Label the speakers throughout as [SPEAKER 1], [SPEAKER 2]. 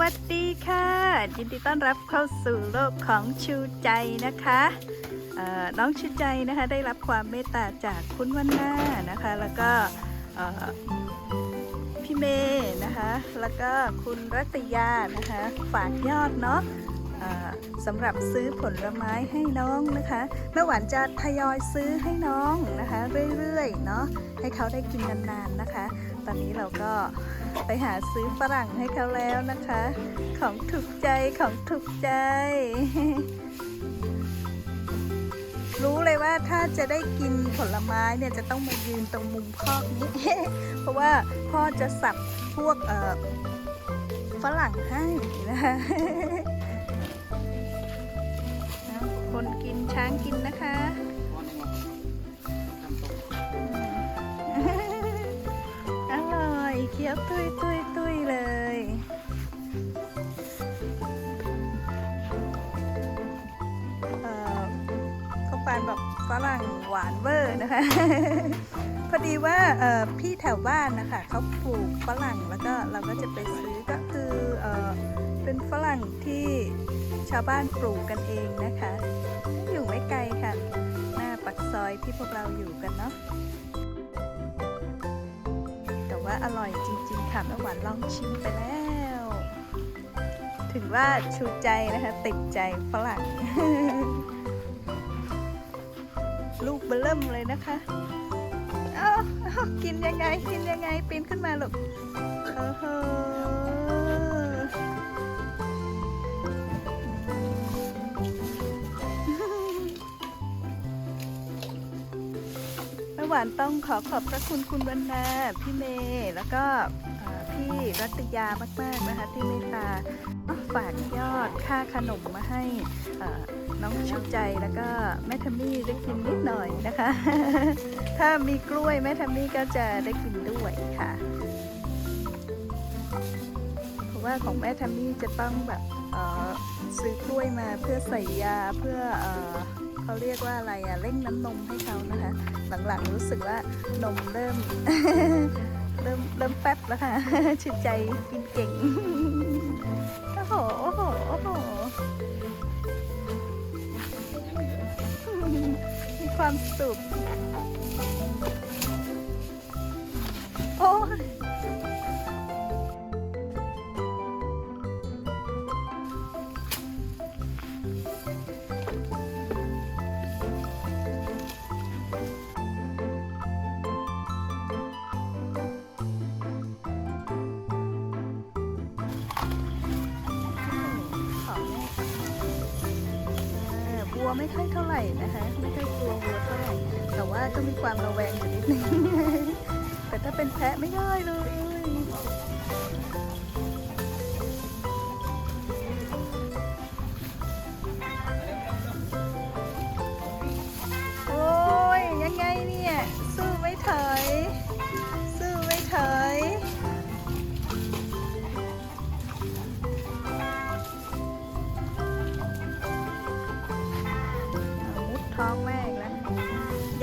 [SPEAKER 1] วัสดีค่ะ ยินดีต้อนรับเข้าสู่โลกของชูใจนะคะน้องชูใจนะคะได้รับความเมตตาจากคุณวันนานะคะ แล้วก็พี่เมย์นะคะ แล้วก็คุณรัตยานะคะ ฝากยอดเนาะสำหรับซื้อผลไม้ให้น้องนะคะแม่หวานจะทยอยซื้อให้น้องนะคะ เรื่อยๆเนาะให้เขาได้กินนานๆนะคะ ตอนนี้เราก็ไปหาซื้อฝรั่งให้เขาแล้วนะคะ ของถูกใจของถูกใจ รู้เลยว่าถ้าจะได้กินผลไม้เนี่ยจะต้องมายืนตรงมุมคอกนี้ เพราะว่าพ่อจะสับพวกเอ่อฝรั่งให้นะคะคนกินช้างกินนะคะ ยเคี้ยวตุยตุยตุยเลย เอ่อข้าวปานแบอกฝรั่งหวานเวอร์นะคะ พอดีว่าเอ่อพี่แถวบ้านนะคะเขาปลูกฝรั่งแล้วก็เราก็จะไปซื้อก็คือเอ่อเป็นฝรั่งที่ชาวบ้านปลูกกันเองนะคะ อยู่ไม่ไกลค่ะ หน้าปักซอยที่พวกเราอยู่กันเนาะ ว่าอร่อยจริง ๆ ค่ะแม่หวานลองชิมไปแล้ว ถึงว่าชูใจนะคะติดใจฝรั่ง ลูกเบลิ่มเลยนะคะเอาเอากินยังไงกินยังไงปีนขึ้นมาลูกโอ้โห หวานต้องขอขอบพระคุณคุณวรรณาพี่เมย์แล้วก็พี่รัตยามาก ๆ นะคะ ที่เมตตาฝากยอดค่าขนมมาให้น้องชุดใจแล้วก็แม่ทัมมี่ได้กินนิดหน่อยนะคะ ถ้ามีกล้วยแม่ทัมมี่ก็จะได้กินด้วยค่ะ เพราะว่าของแม่ทัมมี่จะต้องแบบซื้อกล้วยมาเพื่อใส่ยาเพื่ออ เขาเรียกว่าอะไรอะเร่งน้ำนมให้เขานะคะ หลังๆรู้สึกว่านมเริ่ม เริ่มเริ่มแป๊บแล้วค่ะชินใจกินเก่งโอ้โหโอ้โหโอ้โหมีความสุข ไม่ค่อยเท่าไหร่นะคะ ไม่ค่อยกลัววัวเท่าไหร่แต่ว่าก็มีความระแวงอยู่นิดนึง แต่ถ้าเป็นแพะไม่ได้เลย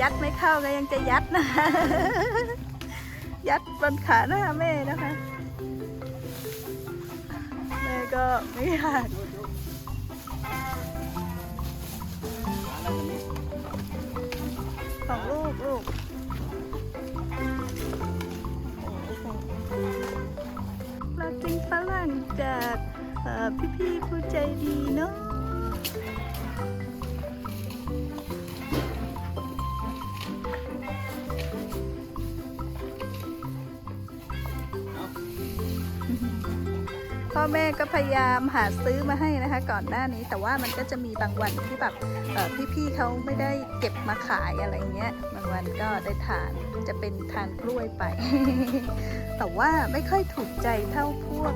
[SPEAKER 1] ยัดไม่เข้าก็ยังจะยัดนะ ยัดบนขาหน้าแม่นะคะ แม่ก็ไม่อยากของลูกลูกเราจริงฝรั่งจากพี่ๆผู้ใจดีเนาะ พ่อแม่ก็พยายามหาซื้อมาให้นะคะ ก่อนหน้านี้แต่ว่ามันก็จะมีบางวันที่แบบพี่ๆเขาไม่ได้เก็บมาขายอะไรเงี้ยบางวันก็ได้ทานจะเป็นทานกล้วยไป แต่ว่าไม่ค่อยถูกใจเท่าพวก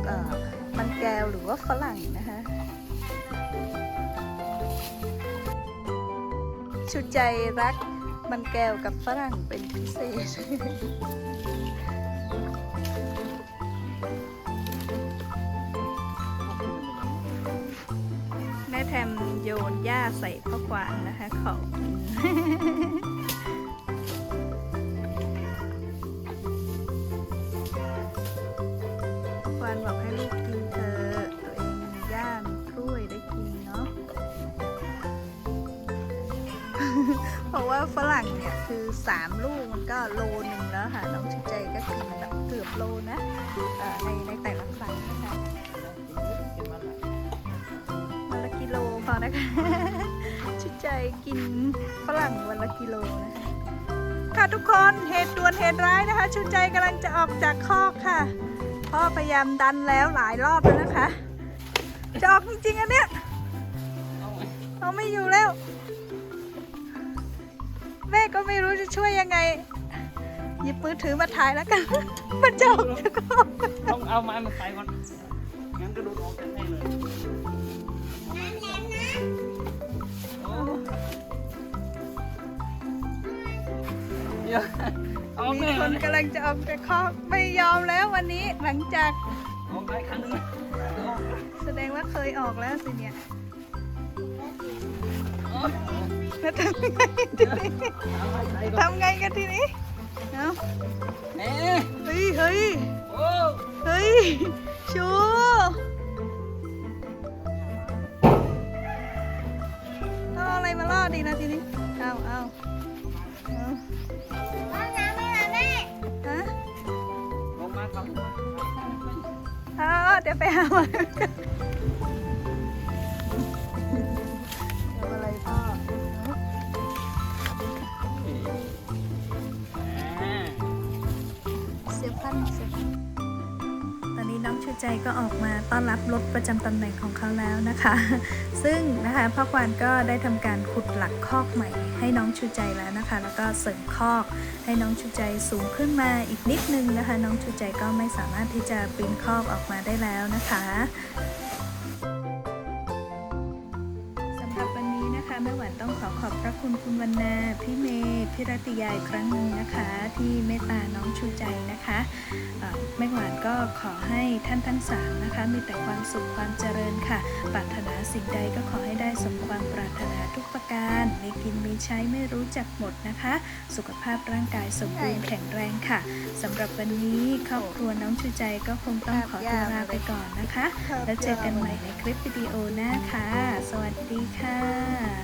[SPEAKER 1] มันแก้วหรือว่าฝรั่งนะคะชุดใจรักมันแก้วกับฝรั่งเป็นพิเศษ แคมโยนหญ้าใส่พ่อกวางนะคะเขาควานบอกให้ลูกกินเธอตัวเองมีหญ้ามีกล้วยได้กินเนาะ เพราะว่าฝรั่งเนี่ยคือสามลูกมันก็โลนึงแล้วค่ะ น้องชิใจก็กินแบบเกือบโลนะในในแต่ละครั้งนะคะ กิโลพอนะคะ ชุดใจกินฝรั่งวันละกิโลนะคะค่ะทุกคนเหตุด่วนเหตุร้ายนะคะ ชุดใจกำลังจะออกจากคอกค่ะ พ่อพยายามดันแล้วหลายรอบแล้วนะคะ จะออกจริงๆอันเนี้ยเอาไม่อยู่แล้วแม่ก็ไม่รู้จะช่วยยังไง หยิบมือถือมาถ่ายแล้วกัน มันจะออกจากคอก
[SPEAKER 2] ต้องเอาไม้มาใส่ก่อนงั้นก็ดนออกจากให้เลย
[SPEAKER 1] ค
[SPEAKER 2] ก่อน
[SPEAKER 1] นกำลังจะออกจากคอกไม่ยอมแล้ววันนี้หลังจาก
[SPEAKER 2] ออกได้ครั้งหนึงออก
[SPEAKER 1] แสดงว่าเคยออกแล้วสิเนี่ย
[SPEAKER 2] ออก
[SPEAKER 1] แล้วทำไงทีนี้
[SPEAKER 2] เอาไม้ใส่ก่อน
[SPEAKER 1] ทำไงกันทีนี้เอา
[SPEAKER 2] แหน่
[SPEAKER 1] เฮ้ยเฮ้ย
[SPEAKER 2] โอ้
[SPEAKER 1] เฮ้ยชูต้องเอาอะไรมาล่อดีนะทีนี้เอาเอาเอา เอาเดี๋ยวไปหามาทำอะไรพ่อ
[SPEAKER 2] แหม่
[SPEAKER 1] เสียบพันเสียบพันต อนนี้น้องชูใจก็ออกมาต้อนรับรถประจำตำแหน่งของเขาแล้วนะคะ ซึ่งนะคะพ่อควานก็ได้ทำการขุดหลักคอกใหม่ ให้น้องชูใจแล้วนะคะ แล้วก็เสริมคอก ให้น้องชูใจสูงขึ้นมาอีกนิดนึงนะคะ น้องชูใจก็ไม่สามารถที่จะปีนคอกออกมาได้แล้วนะคะ นนี้นะคะแม่หวานต้องขอขอบพระคุณคุณวรรณาพี่เมย์พี่รัตยาอีกครั้งหนึ่งนะคะ ที่เมตตาน้องชูใจนะคะเอ่อแม่หวานก็ขอให้ท่านทั้งสามนะคะ มีแต่ความสุขความเจริญค่ะ ปรารถนาสิ่งใดก็ขอให้ได้สมความปรารถนาทุกประการมีกินมีใช้ไม่รู้จักหมดนะคะ สุขภาพร่างกายสมบูรณ์แข็งแรงค่ะสำหรับวันนี้ครอบครัวน้องชูใจก็คงต้องขอตัวลาไปก่อนนะคะ แล้วเจอกันใหม่ในคลิปวิดีโอหน้าค่ะ สวัสดีค่ะ